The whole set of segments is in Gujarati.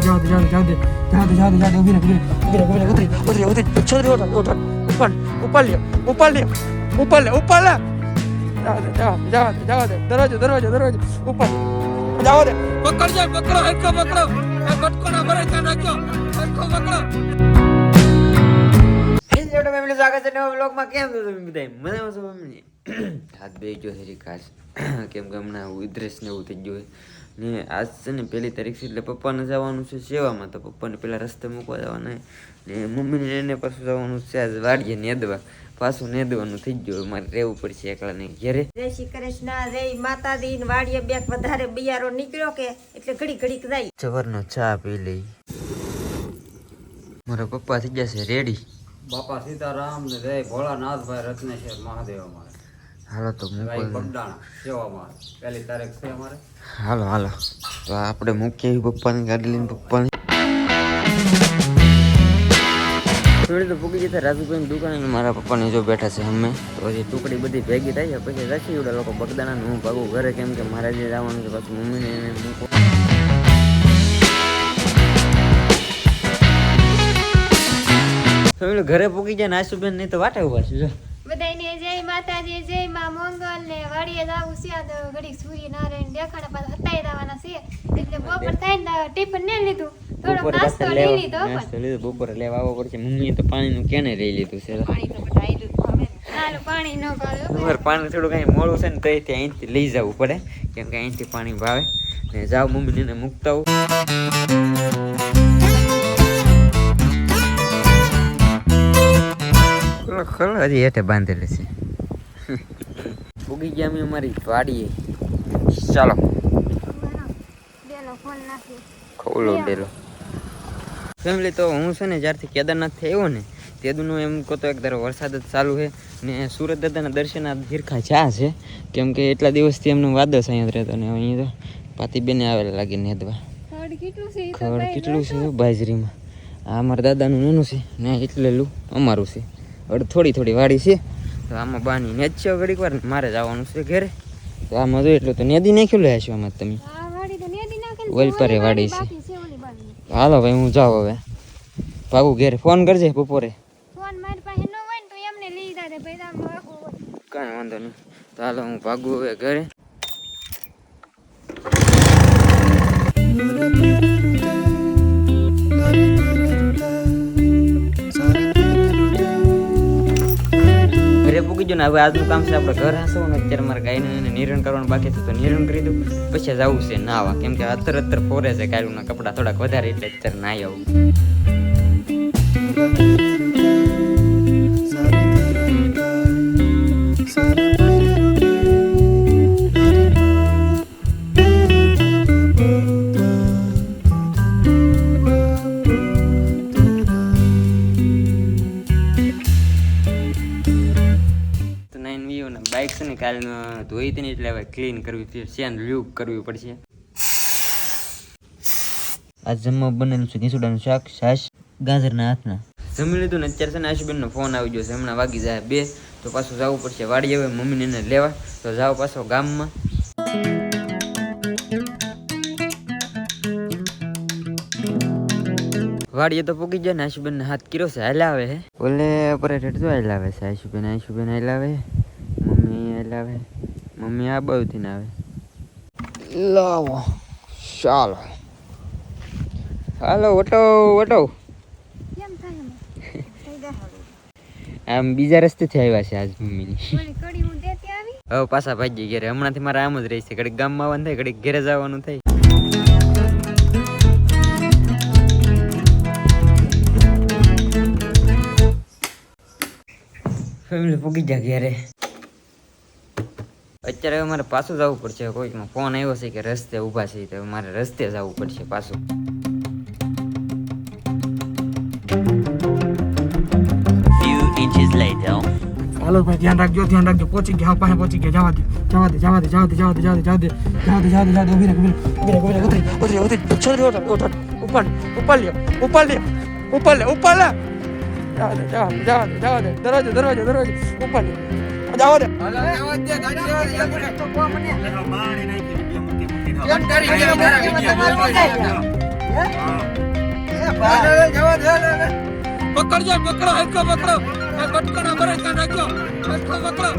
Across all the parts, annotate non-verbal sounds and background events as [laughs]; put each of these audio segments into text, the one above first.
જવા જવા દે જવા દે જવા દે જવા દે જવા દે ઊભી રહે ઊભી રહે, ઉતરી ઉતરી ઉતરી. છોરી ઉતર ઉતર ઉપર ઉપર લ્યો ઉપર લે ઉપર લે જવા જવા જવા ઉપર જવા વ્લોગમાં. કેમ છો કે હમણાં ઉધરસ ને એવું થઈ ગયું ને આજ છે ને પહેલી તારીખ છે એટલે પપ્પાને જવાનું છે સેવામાં તો પપ્પાને પેલા રસ્તે મૂકવા જવાના ને મમ્મીને એને પાછું જવાનું છે આજ વાડીએ નેદવા. પાછું નેદવાનું થઈ ગયું મારે રહેવું પડશે એકલા ને ઘેરે. જય શ્રી કૃષ્ણ જય માતાજી. ને વાડીએ બેક વધારે બિયારો નીકળ્યો કે એટલે ઘડી ઘડીક જાય. સવારનો ચા પી લઈ. મારા પપ્પા થઈ ગયા છે રેડી બાપા સીતારામ ને જય ભોળાનાથભાઈ રત્નેશ્વર મહાદેવ અમારે હાલો તો મૂકો પહેલી તારીખ છે અમારે. હાલો હાલો. તો આપણે મૂકીએ પપ્પાની ગાડી લઈને પપ્પાની. થોડી તો પૂકી જતા રાજુભાઈની દુકાને મારા પપ્પાને જો બેઠા છે અમે. તો પછી ટુકડી બધી ભેગી થાય પછી રાખી એવડા લોકો બગદાણા હું ભાગું ઘરે કેમ કે મારે જે જવાનું છે પછી મમ્મીને એને મૂકો. ઘરે પૂકી જાય ને આશુબેન નહીં તો વાટે ઊભા છે માતાજી જય માં મંગલ ને વાડીએ જાવું છે તો ઘડીક સૂર્યનારાયણ દેખાડા પાછા હતાઈ દાવાના છે. એટલે બપોર થાય ને ટિફિન ને લીધું. થોડોક નાસ્તો લઈ લેવા લીધો નાસ્તો લીધો. બપોરે લેવા આવવો પડશે. મમ્મીએ તો પાણીનું કેને લઈ લીધું છે? સારું પાણી ન તમારે પાણી થોડું કાંઈ મોડું છે ને તો અહીંથી અહીંથી લઈ જવું પડે. કેમ કે અહીંથી પાણી ભાવે. ને જાઓ મમ્મીને મૂકતા આવું. ખોલો ખોલો હજી હેઠે બાંધેલી છે. ઉગી ગયા અમે અમારી વાડીએ. ચાલો. બેનો ખોલો ડેલો ફેમિલી તો હું છે ને જ્યારથી કેદારનાથ થયો ને તેદુનો એમ કહો તો એક ધારો વરસાદ જ ચાલુ છે ને સુરત દાદાના દર્શન આ હિરખા ચા છે. કેમ કે એટલા દિવસથી એમનો વાદસ અહીંયા રહેતો ને અહીંયા તો પાતીબેને આવેલા લાગે નેદવા. ખડ કેટલું છે ખબર કેટલું છે બાજરીમાં. આ અમારા દાદાનું નાનું છે ને એટલેલું અમારું છે. હવે થોડી થોડી વાડી છે. તો આમાં બાની ને જ ઘડીક વાર. મારે જવાનું છે ઘરે. તો આમાં જો એટલું તો નેદી નાખ્યું લે છો આમાં તમે. ઓલ પરે વાડી છે. હાલો ભાઈ હું જાઉં હવે. ભાગુ ઘેર ફોન કરજે બપોરે. કાંઈ વાંધો નહીં. ચાલો હું ભાગું હવે ઘરે. પૂકી ને, હવે આજનું કામ છે આપણે ઘર હાંસવું ને અત્યારે મારે ગાયને નિરણ કરવાનું બાકી તો નિરણ કરી દઉં. પછી જવું છે નાવા કેમ કે અત્તર અત્તર ફોરે છે કાયલુના કપડાં થોડાક વધારે એટલે અત્યારે નાહી આવું. કાલ ધોઈ હતી ને એટલે હવે ક્લીન કરવી છે સેન લ્યુક કરવી પડશે. આ જમવા બનેલું છે નીસુડાનું શાક છાશ ગાજરના હાથના. જમી લીધું ને અત્યારે છે ને આશુબેનનો ફોન આવી ગયો છે હમણાં વાગી જાય બે તો પાછું જવું પડશે. વાડી હવે મમ્મીને એને લેવા તો જાઓ પાછો ગામમાં. વાડીએ તો પોગી જાય ને આશુબેન હાથ કર્યો છે હાલ આવે ઓલે ઓપરેટર તો હાલ આવે છે આશુબેન આશુબેન હાલ આવે મમ્મી મમ્મી આ બહુથી ને આવે લાવો. ચાલો. હાલો ઓટો વટો. કેમ થાય એમ? થઈ જાય આમ બીજા રસ્તેથી આવ્યા છે આજ મમ્મીની. ઓલી કડી હું દેતી આવી? હવે પાછા ભાજી ઘેરે. હમણાંથી મારે આમ જ રહી છે. ઘડીક ગામમાં આવવાનું થાય ઘડીક ઘેરે જવાનું થાય. ફેમિલી પૂગી જા ઘેરે. અત્યારે હવે મારે પાછું જવું પડશે કોઈકનો ફોન આવ્યો છે કે રસ્તે ઊભા છે તો મારે રસ્તે જવું પડશે પાછું હાલો ભાઈ ધ્યાન રાખજો ધ્યાન રાખજો પહોંચી ગયા પાસે પહોંચી ગયા જવા દે જવા દે જવા દે જવા દે જવા દે જવા દે જવા દે જવા દે જવા દે જવા દે ઊભી રહે ઊભી રહે ઉતરી ઉતરી ઉતરી છોરી ઓટ ઓટ ઉપર ઉપર લ્યો ઉપર લ્યો ઉપર લે ઉપર લે જવા જવા દે જવા દે જવા દે દરવાજો દરવાજો દરવાજો ઉપર લ્યો જવા દે પકડજો પકડો હરખો પકડો. આ કટકો ના ભરે ધ્યાન રાખજો હરખો પકડો.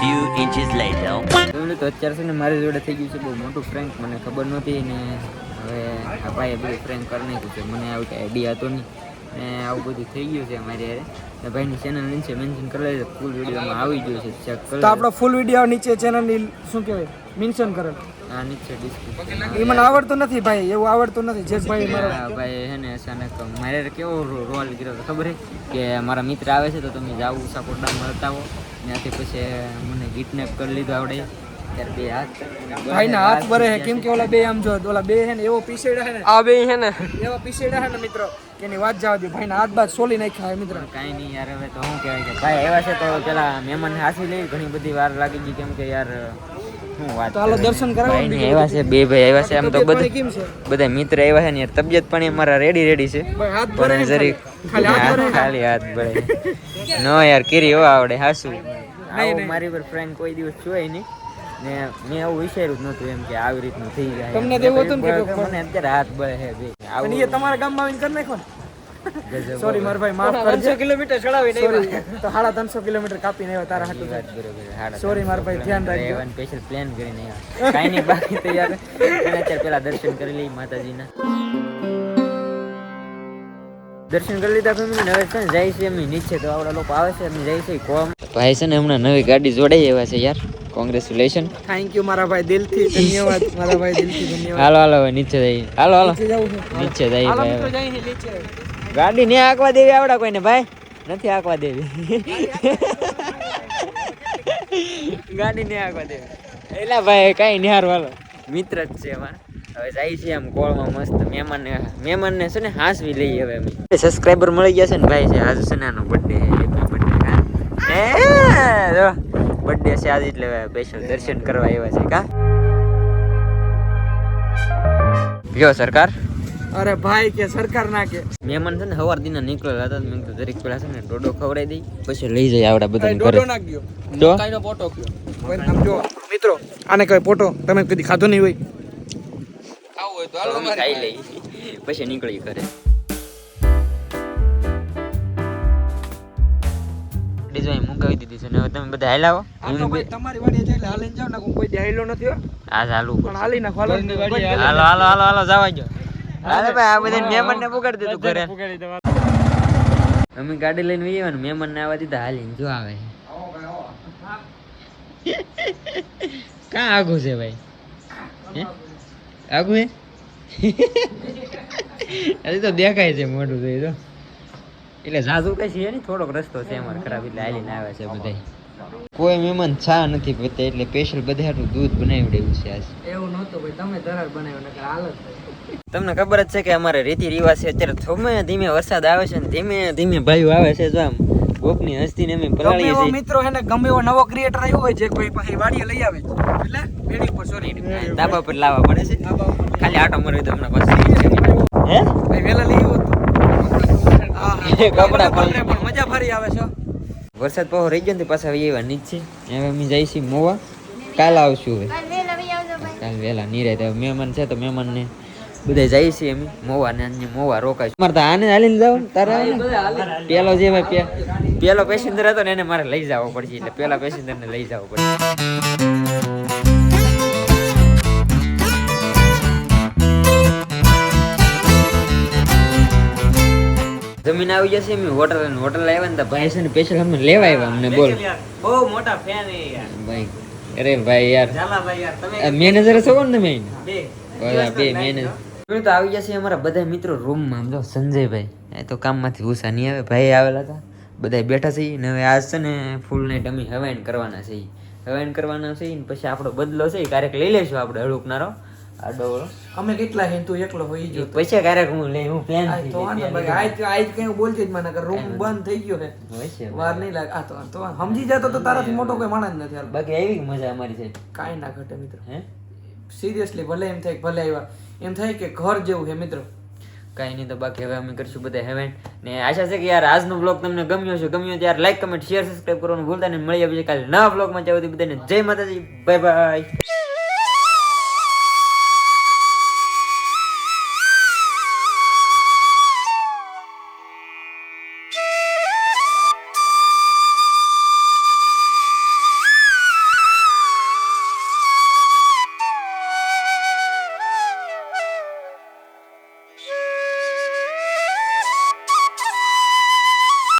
Few inches later. તો અત્યારે છે ને મારી જોડે થઈ ગયું છે બહુ મોટું ફ્રેન્ક મને ખબર નહોતી ને હવે આ ભાઈએ બધું ફ્રેન્ક કરી નાખ્યું છે. મને આવું કંઈ આઈડિયા હતો નહીં. ને આવું બધું થઈ ગયું છે મારી હારે. ને ભાઈની ચેનલ નીચે મેન્શન કરેલ છે ફૂલ વિડીયોમાં આવી ગયું છે ચેક કરો તો આપણો ફૂલ વીડિયો નીચે ચેનલની શું કહેવાય? મેન્શન કરેલ આ નીચે ડિસ્ક્રિપ્શન એ મને આવડતું નથી ભાઈ એવું આવડતું નથી જે ભાઈ મારો. ભાઈ હે ને અચાનક મારે કેવો રોલ કર્યો ખબર છે? કે મારા મિત્ર આવે છે તો તમે જાઓ સપોર્ટા મળતા હો. ત્યાંથી પછી મને કિડનેપ કરી લીધો આવડે. બે હાથ ભાઈના હાથ ભરે છે. કેમ કે ઓલા બે આમ જો ઓલા બે હે ને એવો પીસેડા હે ને. આ બે હે ને. એવો પીસેડા હે ને મિત્રો એની વાત જવા દે. ભાઈના હાથ બાદ સોલી નાખ્યા હે મિત્રો. કાઈ નહીં યાર હવે તો હું કહેવાય કે ભાઈ એવા છે તો પેલા મહેમાન હાસી લઈ ઘણી બધી વાર લાગી ગઈ કેમ કે યાર શું વાત તો હાલો કરવાની. દર્શન કરાવો ને છે બે ભાઈ આવ્યા છે આમ તો બધા કેમ બધા મિત્ર આવ્યા છે ને યાર તબિયત પણ અમારા રેડી રેડી છે. હાથ ભરે પણ જરીક ખાલી. હાથ ભરે નો યાર કેરી હો આવડે હાસુ. આવું. મારી પર ફ્રેન્ડ કોઈ દિવસ જોઈ નહીં. ને મેં એવું વિચાર્યું જ નહોતું એમ કે આવી રીતનું થઈ જાય તમને એવું હતું ને કે મને અત્યારે હાથ બળે છે ભાઈ આવું એ તમારા ગામમાં આવીને કરી નાખો ને. સોરી મારા ભાઈ માફ કરજો. કિલોમીટર ચડાવી સોરી તો સાડા ત્રણસો કિલોમીટર કાપીને આવ્યો તારા હાટુ બરોબર સોરી મારા ભાઈ, ધ્યાન રાખજો. રહેવાનું સ્પેશિયલ પ્લાન કરીને આવ્યા. કાંઈ નહીં બાકી તો યાર અત્યારે પેલા દર્શન કરી લઈ માતાજીના. દર્શન કરી લીધા ફેમિલી હવે છે જાય છે એમની નીચે તો આવડા લોકો આવે છે એમની જાય છે કોમ. ભાઈ છે ને હમણાં નવી ગાડી જોડાઈ એવા છે યાર. કોંગ્રેચ્યુલેશન થેન્ક યુ મારા ભાઈ દિલથી ધન્યવાદ. મારા ભાઈ દિલથી ધન્યવાદ. હાલો હાલો નીચે જઈએ. હાલો હાલો. નીચે જઈએ ભાઈ ગાડી ને આંકવા દેવી આવડા કોઈને ભાઈ? નથી આંકવા દેવી. ગાડી ને આંકવા દેવી. એલા ભાઈ કઈ નિહાર વાલો મિત્ર જ છે અમારા. હવે જાય છે આમ કોળમાં મસ્ત મહેમાન મહેમાનને છે ને હાંસવી લઈએ હવે અમે. સબસ્ક્રાઈબર મળી ગયા છે ને ભાઈ છે હાજુ છે ને આનો બર્થડે હેપી બર્થડે એ જો. બર્થડે છે આજે એટલે સ્પેશિયલ દર્શન કરવા આવ્યા છે કા? જો સરકાર? અરે ભાઈ કે સરકાર ના કે. મહેમાન છે ને સવાર દિન નીકળેલા હતા મેં કીધું દરેક પેલા છે ને ડોડો ખવડાવી દઈ પછી લઈ જાય આવડા બધા ડોડો નાખ્યો તો કાઈનો પોટો ગયો. જો. મિત્રો આને કઈ પોટો તમે કદી ખાધો નહીં હોય? આવું હોય તો હાલો ખાઈ લઈ પછી નીકળી ઘરે. ડિઝાઇન મુકાવી દીધી છે. ને હવે તમે બધા હાલ તો ભાઈ તમારી વાડી એટલે હાલીને જાવ ને કોઈ દેહાયલો નથી હો. આ ચાલુ પણ હાલી નાખો હાલો. હાલો હાલો હાલો હાલો જવા જો હાલો ભાઈ. આ બધા મહેમાન ને પુગાડી દીધું ઘરે. અમે ગાડી લઈને વહી ને મહેમાન ને આવવા દીધા હાલીને જો આવે. કા આગું છે ભાઈ? હે? એ હે? [laughs] તો દેખાય છે મોટું થઈ તો. એટલે ઝાઝુ કઈ છે નહીં થોડોક રસ્તો છે અમારે ખરાબ એટલે હાલીને આવે છે બધા. કોઈ મહેમાન ચા નથી પીતા એટલે સ્પેશિયલ બધાનું દૂધ બનાવી દેવું છે આજ. એવું નહોતું ભાઈ તમે દરાર બનાવ્યો નકર હાલત તમને ખબર જ છે કે અમારે રીતિ રિવાજ છે અત્યારે ધીમે ધીમે વરસાદ આવે છે ને ધીમે ધીમે ભાઈઓ આવે છે જો આમ. ગોપની હસ્તીને અમે ગમે પલાળીએ છીએ. મિત્રો એને ગમે એવો નવો ક્રિએટર આવ્યો હોય જે કોઈ પાસે વાડીએ લઈ આવે એટલે પેઢી ઉપર સોરી ડાબા પર લાવવા પડે છે. ખાલી આટો મારવી તમને પછી. હે? ભાઈ વેલા લઈ હા કપડાં પણ મજા ફરી આવે છે. વરસાદ પાછો રહી ગયો ને તે પાછા આવી એવા નીચે હવે અમે જઈશું છીએ મોવા. કાલ આવશું હવે. કાલ વહેલા વહી આવજો ભાઈ. કાલ વહેલા નહીં રહે મહેમાન છે તો મહેમાનને બધા જઈએ છીએ અમે મોવા ને અન્ય મોવા રોકાય મારે તો આને હાલીને જાવ તારે પેલો જે ભાઈ પેલો પેસેન્જર હતો ને એને મારે લઈ જવો પડશે એટલે પેલા પેસેન્જર ને લઈ જવો પડશે. જમીન આવી જશે એમ હોટલ અને હોટલ આવ્યા ને તો ભાઈ છે ને સ્પેશિયલ અમને લેવા આવ્યા અમને બોલ. બહુ મોટા ફેન ભાઈ અરે ભાઈ યાર. ભાઈ યાર તમે મેનેજર છો ને તમે? બે. ઓલા બે મેનેજર તો આવી જશે અમારા બધા મિત્રો રૂમમાં આમ જો સંજયભાઈ. એ તો કામમાંથી ઉષા નહીં આવે ભાઈ આવેલા હતા. બધા બેઠા છે ને હવે આજ છે ને ફૂલ નાઈટ અમે હવાઈન કરવાના છે હવાઈન કરવાના છે ને પછી આપણો બદલો છે એ ક્યારેક લઈ લેશું આપણે હળુકનારો અમે કેટલા હે? તું એકલો હોઈ ગયો પછી ક્યારેક હું લઈ હું પ્લાન આ તો વાંધો ભાઈ આજ આજ કઈ બોલજે જ મને રૂમ બંધ થઈ ગયો હે. વાર નહીં લાગે. આ તો તો સમજી જતો તો તારાથી મોટો કોઈ માણસ નથી હાલ. બાકી આવી મજા અમારી છે. કાંઈ ના ઘટે મિત્રો. હે? સિરિયસલી ભલે એમ થાય ભલે આવ્યા. એમ થાય કે ઘર જેવું છે મિત્રો. કાંઈ નહીં તો બાકી હવે અમે કરશું બધા હેવેન. ને આશા છે કે યાર આજનો બ્લોગ તમને ગમ્યો છે ગમ્યો ત્યારે યાર લાઈક કમેન્ટ શેર સબસ્ક્રાઈબ કરવાનું ભૂલતા નહીં. મળી આવી કાલે નવા બ્લોગમાં જાવ બધાને જય માતાજી. Bye bye